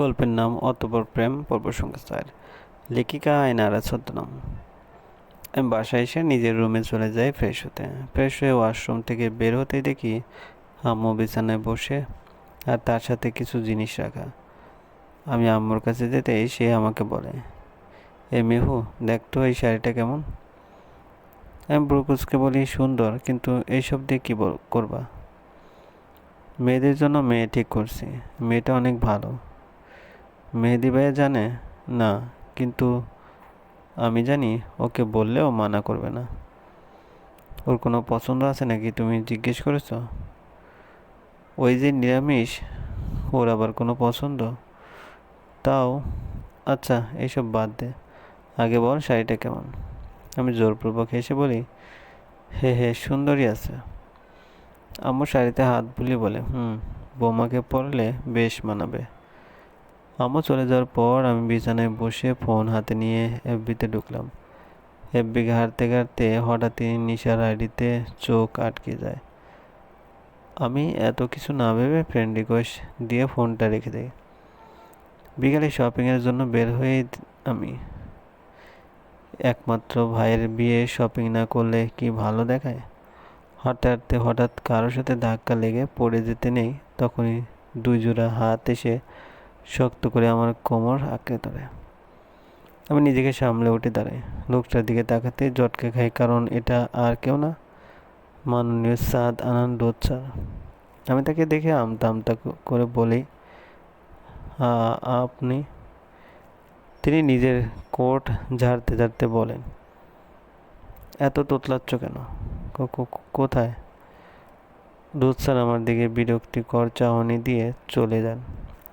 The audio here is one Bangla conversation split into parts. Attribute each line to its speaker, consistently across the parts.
Speaker 1: গল্পের নাম অতপর প্রেম পর্ব সংখ্যা চার লেখিকা আয়নারা ছদ্মনাম। আমি বাসায় এসে নিজের রুমে চলে যাই ফ্রেশ হতে। ফ্রেশ হয়ে ওয়াশরুম থেকে বের হতেই দেখি আম্মু বিছানায় বসে আর তার সাথে কিছু জিনিস রাখা। আমি আম্মুর কাছে যেতে সে আমাকে বলে, এ মেহু, দেখ তো এই শাড়িটা কেমন? আমি ব্রুকুসকে বলি, সুন্দর, কিন্তু এইসব দিয়ে কী করবা? মেয়েদের জন্য মেয়ে ঠিক করছি। মেয়েটা অনেক ভালো। মেহেদি ভাইয়া জানে? না, কিন্তু আমি জানি ওকে বললেও মানা করবে না। ওর কোনো পছন্দ আছে নাকি তুমি জিজ্ঞেস করেছ? ওই যে নিরামিষ, ওর আবার কোনো পছন্দ? তাও? আচ্ছা এইসব বাদ দে। আগে বল শাড়িটা কেমন? আমি জোরপূর্বক হেসে বলি, হে হে সুন্দরই আছে। আম্মু শাড়িতে হাত বুলিয়ে বলে, হুম, বৌমাকে পরলে বেশ মানাবে। আম্মু চলে যাওয়ার পর আমি বিছানায় বসে ফোন হাতে নিয়ে এফবিতে ঢুকলাম। এফবি ঘাঁটতে ঘাঁটতে হঠাৎই নিশার আইডিতে চোখ আটকে যায়। আমি এত কিছু না ভেবে ফ্রেন্ড রিকোয়েস্ট দিয়ে ফোনটা রেখে দিই। বিকালে শপিংয়ের জন্য বের হয়ে আমি। একমাত্র ভাইয়ের বিয়ে শপিং না করলে কি ভালো দেখায়? হাঁটতে হাঁটতে হঠাৎ কারোর সাথে ধাক্কা লেগে পড়ে যেতে নেই, তখনই দুই জোড়া হাত এসে শক্ত করে আমার কোমর আঁকড়ে ধরে। আমি নিজেকে সামলে উঠে দাঁড়াই। লোকটার দিকে তাকাতে জটকে খাই, কারণ এটা আর কেউ না। মাননীয় সাদ আনন্দ স্যার। আমি তাকে দেখে আমতা আমতা করে বলি, "আ- আপনি? তিনি নিজের কোট ঝাড়তে ঝাড়তে বলেন, এত তোতলাচ্ছ কেন? কোথায়? দুধ স্যার আমার দিকে বিরক্তিকর চাহনি দিয়ে চলে যান।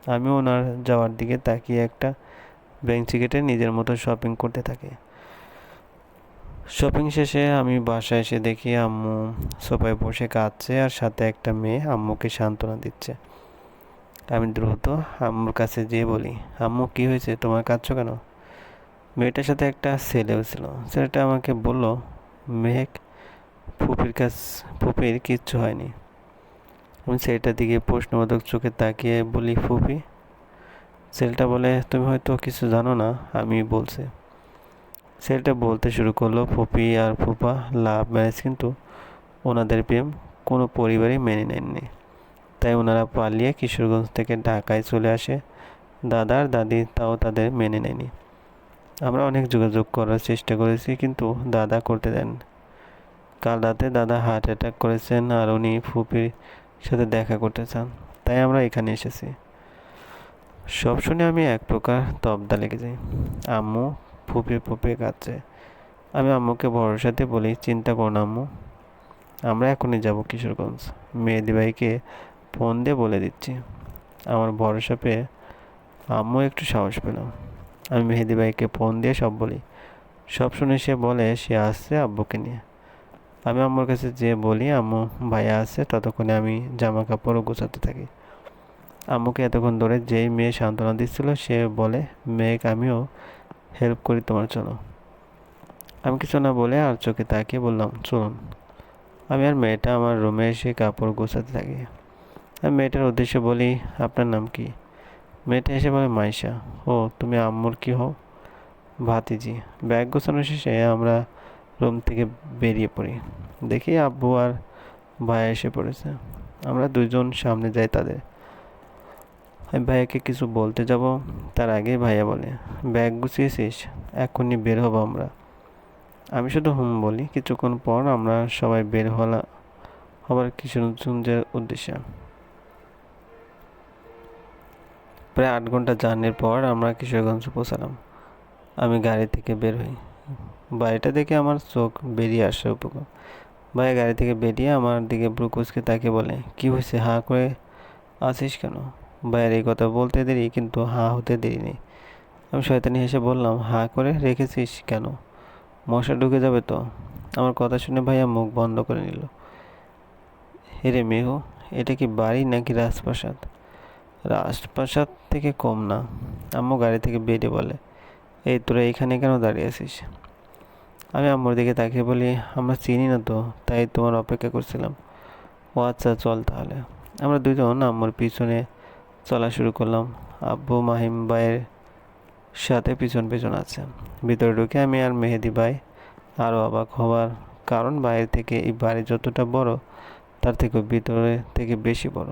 Speaker 1: আমি ওনার যাওয়ার দিকে তাকিয়ে একটা বেঞ্চি কেটে নিজের মতো শপিং করতে থাকি। শপিং শেষে আমি বাসায় এসে দেখি আম্মু সোফায় বসে কাঁদছে আর সাথে একটা মেয়ে আম্মুকে সান্ত্বনা দিচ্ছে। আমি দ্রুত আম্মুর কাছে যেয়ে বলি, আম্মু, কি হয়েছে? তোমার কাঁদছো কেন? মেয়েটার সাথে একটা ছেলেও ছিল। ছেলেটা আমাকে বলল মেহেক ফুপির কাছ ফুপির কিচ্ছু হয়নি। আমি ছেলেটার দিকে প্রশ্নবোধক চোখে তাকিয়ে বলি ফুপি ছেলেটা বলে তুমি হয়তো কিছু জানো না, আমি বলছি। ছেলেটা বলতে শুরু করল ফুপি আর ফুপা লাভ ম্যারেজ কিন্তু ওনাদের প্রেম কোনো পরিবারই মেনে নেননি। তাই ওনারা পালিয়ে কিশোরগঞ্জ থেকে ঢাকায় চলে আসে। দাদার দাদি তাও তাদের মেনে নেয়নি। আমরা অনেক যোগাযোগ করার চেষ্টা করেছি কিন্তু দাদা করতে দেন কাল রাতে দাদা হার্ট অ্যাটাক করেছেন আর উনি ফুপির সাথে দেখা করতে চান। তাই আমরা এখানে এসেছি। সব শুনে আমি এক প্রকার তবদা লেগে যাই। আম্মু ফুপিয়ে ফুপিয়ে কাঁদছে। আমি আম্মুকে ভরসাতে বলি, চিন্তা করো না আম্মু। আমরা এখনই যাব কিশোরগঞ্জ। মেহেদি ভাইকে ফোন দিয়ে বলে দিচ্ছি। আমার ভরসা পেয়ে আম্মু একটু সাহস পেলাম। আমি মেহেদি ভাইকে ফোন দিয়ে সব বলি। সব শুনে সে বলে, সে আসছে আব্বুকে নিয়ে। আমি আম্মুর কাছে যেয়ে বলি, আম্মু, ভাইয়া আছে, ততক্ষণে আমি জামা কাপড়ও গোছাতে থাকি। আম্মুকে এতক্ষণ ধরে যেই মেয়ে সান্ত্বনা দিচ্ছিল, সে বলে, মেয়েকে আমিও হেল্প করি তোমার চলো আমি কিছু না বলে আর চোখে তাকিয়ে বললাম, চলুন। আমি আর মেয়েটা আমার রুমে এসে কাপড় গোছাতে থাকি। আমি মেয়েটার উদ্দেশ্যে বলি, আপনার নাম কি? মেয়েটা এসে বলে, মাইশা। ও, তুমি আম্মুর কি হও? ভাতিজি। ব্যাগ গোছানো শেষে আমরা রুম থেকে বেরিয়ে পড়ি। দেখি আব্বু আর ভাইয়া এসে পড়েছে। আমরা দুজন সামনে যাই তাদের। আমি ভাইয়াকে কিছু বলতে যাব, তার আগে ভাইয়া বলে, ব্যাগ গুছিয়েছিস? এখনই বের হব আমরা। আমি শুধু হুম বলি। কিছুক্ষণ পর আমরা সবাই বের হলা, হবার কিশোরগঞ্জের উদ্দেশ্যে। প্রায় আট ঘণ্টা জার্নির পর আমরা কিশোরগঞ্জ পৌঁছালাম। আমি গাড়ি থেকে বের হই। বাড়িটা দেখে আমার চোখ বেরিয়ে আসে উপকূল। ভাই, গাড়ি থেকে বেরিয়ে আমার দিকে ব্রুকুসকে তাকে বলে, কি হয়েছে? হাঁ করে আছিস কেন? ভাইয়ের এই কথা বলতে দেরি, কিন্তু হাঁ হতে দেরি নেই। আমি শয়তানি হেসে বললাম, হাঁ করে রেখেছিস কেন? মশা ঢুকে যাবে তো? আমার কথা শুনে ভাইয়া মুখ বন্ধ করে নিল। হেরে মেহু, এটা কি বাড়ি নাকি রাজপ্রাসাদ? রাজপ্রাসাদ থেকে কম না। আম্মু গাড়ি থেকে বেরিয়ে বলে, এই, তোরা এখানে কেন দাঁড়িয়ে আছিস? আমি আম্মুর দিকে তাকিয়ে বলি, আমরা চিনি না তো, তাই তোমার অপেক্ষা করছিলাম। ও আচ্ছা চল তাহলে। আমরা দুজন আম্মুর পিছনে চলা শুরু করলাম। আব্বু, মাহিম ভাইয়ের সাথে পিছন পিছন আছে। ভিতরে ঢুকে আমি আর মেহেদি ভাই আরও অবাক হওয়ার কারণ বাইরে থেকে এই বাড়ি যতটা বড়, তার থেকে ভিতরে থেকে বেশি বড়।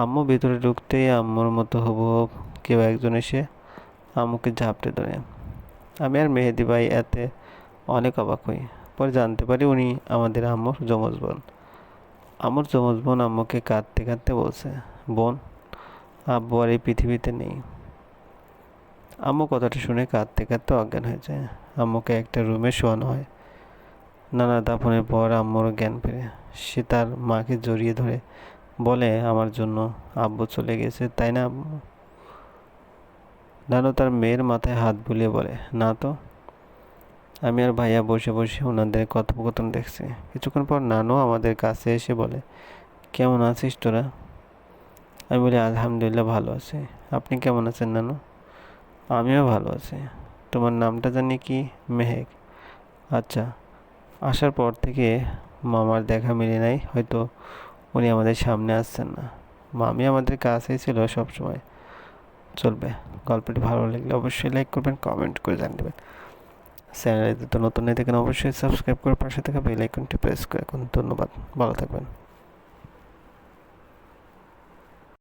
Speaker 1: আম্মু ভিতরে ঢুকতেই আম্মুর মতো হবু কেউ একজন এসে আম্মুকে ঝাপটে ধরে। আমি আর মেহেদি ভাই এতে অনেক অবাক হই। পরে জানতে পারি উনি আমাদের আম্মুর যমজ বোন। আমার যমজ বোন আম্মুকে কাঁদতে কাঁদতে বলছে, বোন, আব্বু আর এই পৃথিবীতে নেই। আম্মু কথাটা শুনে কাঁদতে কাঁদতে অজ্ঞান হয়ে যায়। আম্মুকে একটা রুমে শোয়ানো হয়। নানা দাফনের পর আম্মুর জ্ঞান ফেরে। সে তার মাকে জড়িয়ে ধরে বলে, আমার জন্য আব্বু চলে গেছে, তাই না আম্মু? নানু তার মেয়ের মাথায় হাত বুলিয়ে বলে, না তো। আমি আর ভাইয়া বসে বসে ওনাদের কথোপকথন দেখছি। কিছুক্ষণ পর নানু আমাদের কাছে এসে বলে, কেমন আছিস তোরা? আমি বলি, আলহামদুলিল্লাহ ভালো আছি। আপনি কেমন আছেন নানু? আমিও ভালো আছি। তোমার নামটা জানি কি? মেহেক। আচ্ছা। আসার পর থেকে মামার দেখা মিলে নাই, হয়তো উনি আমাদের সামনে আসছেন না। মামি আমাদের কাছেই ছিল সবসময়। চলবে। গল্পটি ভালো লাগলে অবশ্যই লাইক করবেন কমেন্ট করে জানিয়ে দেবেন। চ্যানেলে তো নতুন নেই দেখেন অবশ্যই সাবস্ক্রাইব করে পাশে থাকা বেল আইকনটি প্রেস করে এখন ধন্যবাদ। ভালো থাকবেন।